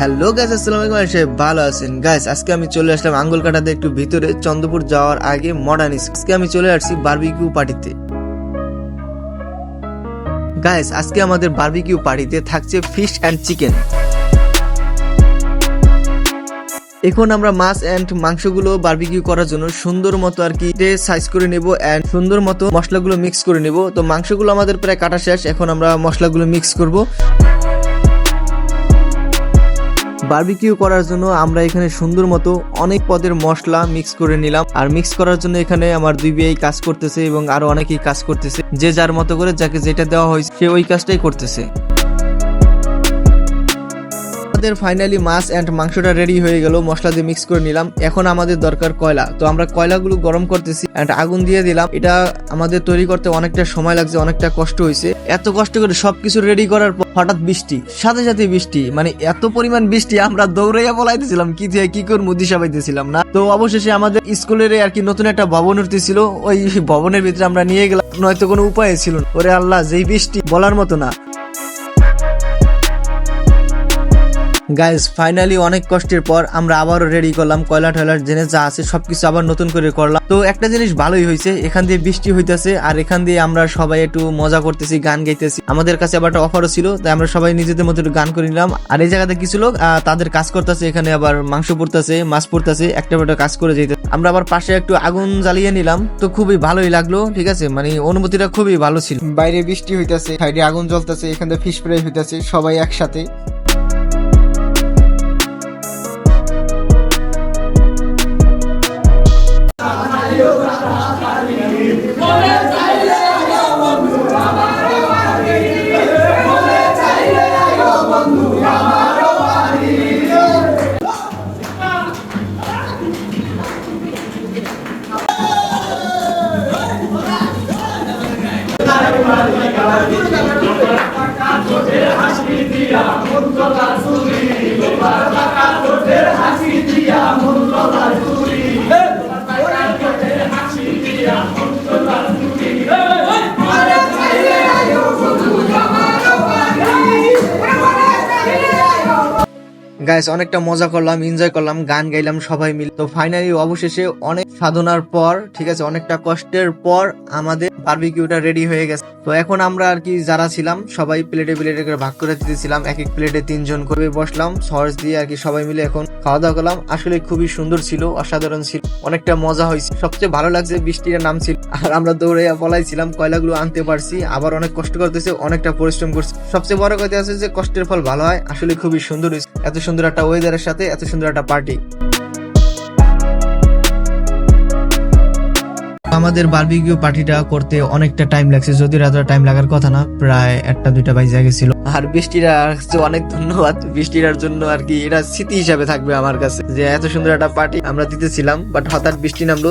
Hello guys আসসালামু আলাইকুম সে ভালো আছেন। গাইস আজকে আমি চলে আসলাম আঙ্গুল কাটাতে একটু ভিতরে চন্দ্রপুর যাওয়ার আগে মডার্ন আজকে আমি চলে আসছি বারবিকিউ পার্টিতে গাইস আজকে আমাদের বারবিকিউ পার্টিতে থাকছে ফিশ অ্যান্ড চিকেন এখন আমরা মাছ এন্ড মাংসগুলো বারবিকিউ করার জন্য সুন্দর মতো আর কি সাইজ করে নেব এন্ড সুন্দর মতো মশলাগুলো মিক্স করে নেব। তো মাংসগুলো আমাদের প্রায় কাটা শেষ, এখন আমরা মশলাগুলো মিক্স করব। বারবিকিউ করার জন্য আমরা এখানে সুন্দর মতো অনেক পদের মশলা মিক্স করে নিলাম। আর মিক্স করার জন্য এখানে আমার দুই বিয়ে কাজ করতেছে এবং আরও অনেকেই কাজ করতেছে। যে যার মতো করে যাকে যেটা দেওয়া হয়েছে, সে ওই কাজটাই করতেছে। আমাদের ফাইনালি মাছ এন্ড মাংসটা রেডি হয়ে গেল, মশলা দিয়ে মিক্স করে নিলাম। এখন আমাদের দরকার কয়লা। তো আমরা কয়লাগুলো গরম করতেছি এন্ড আগুন দিয়ে দিলাম। এটা আমাদের তৈরি করতে অনেকটা সময় লাগছে, অনেকটা কষ্ট হয়েছে। এত কষ্ট করে সবকিছু রেডি করার পর হঠাৎ বৃষ্টি, সাথে সাথে বৃষ্টি। মানে এত পরিমাণ বৃষ্টি, আমরা দৌড়াইয়া বলাইতেছিলাম কি থেকে কি করে মুদি সাবাইতেছিলাম না। তো অবশেষে আমাদের স্কুলের আর কি নতুন একটা ভবন উঠতেছিল ওই ভবনের ভিতরে আমরা নিয়ে গেলাম। নয়তো কোনো উপায় ছিল না। ওরে আল্লাহ, যেই বৃষ্টি বলার মতো না। গাইজ ফাইনালি অনেক কষ্টের পর আমরা আবারও রেডি করলাম, কয়লা টয়লার জেনে যা আছে সবকিছু আবার নতুন করে করলাম। তো একটা জিনিস ভালোই হয়েছে, এখান দিয়ে বৃষ্টি হইতেছে, আর এখান দিয়ে আমরা সবাই একটু মজা করতেছি, গান গাইতেছি। আমাদের কাছে আবার একটা অফারও ছিল, তাই আমরা সবাই নিজেদের মতো একটু গান করে নিলাম। আর এই জায়গাতে কিছু লোক তাদের কাজ করতেছে, এখানে আবার মাংস পড়তেছে, মাছ পড়তেছে, একটা একটা কাজ করে যেতে। আমরা আবার পাশে একটু আগুন জ্বালিয়ে নিলাম, তো খুবই ভালোই লাগল, ঠিক আছে? মানে অনুভূতিটা খুবই ভালো ছিল। বাইরে বৃষ্টি হইতেছে, সাইডে আগুন জ্বলতেছে, এখানে ফিশ ফ্রাই হইতেছে, সবাই একসাথে। কাজ হাসি দিয়া মুক্ত গাইস অনেকটা মজা করলাম এনজয় করলাম, গান গাইলাম সবাই মিলে। তো ফাইনালি অবশেষে অনেক সাধনার পর, ঠিক আছে, অনেকটা কষ্টের পর আমাদের বারবিকিউটা রেডি হয়ে গেছে। তো এখন আমরা আর কি যারা ছিলাম, সবাই প্লেটে প্লেটে করে ভাগ করে দিতেছিলাম, এক এক প্লেটে তিনজন করে বসলাম সস দিয়ে আর কি সবাই মিলে এখন খাওয়া দাওয়া করলাম। আসলে খুবই সুন্দর ছিল, অসাধারণ ছিল, অনেকটা মজা হয়েছে। সবচেয়ে ভালো লাগছে বৃষ্টির নাম ছিল। আর আমরা দৌড়ে বলাইছিলাম কয়লাগুলো আনতে পারছি, আবার অনেক কষ্ট করতেছে, অনেকটা পরিশ্রম করছি। সবচেয়ে বড় কথা আছে যে কষ্টের ফল ভালো হয়, আসলে খুবই সুন্দর হয়েছে। এত সুন্দর একটা ওয়েদারের সাথে এত সুন্দর একটা পার্টি আমাদের বারবিকিউ পার্টিটা করতে অনেকটা টাইম লাগছে যদি এতটা টাইম লাগার কথা না, প্রায় একটা, দুইটা বাইজে গেছিল। আর বৃষ্টিরা অনেক ধন্যবাদ। বৃষ্টিরার জন্য আর কি এটা স্মৃতি হিসাবে থাকবে আমার কাছে, যে এত সুন্দর একটা পার্টি আমরা দিতেছিলাম বাট হঠাৎ বৃষ্টি নামলো।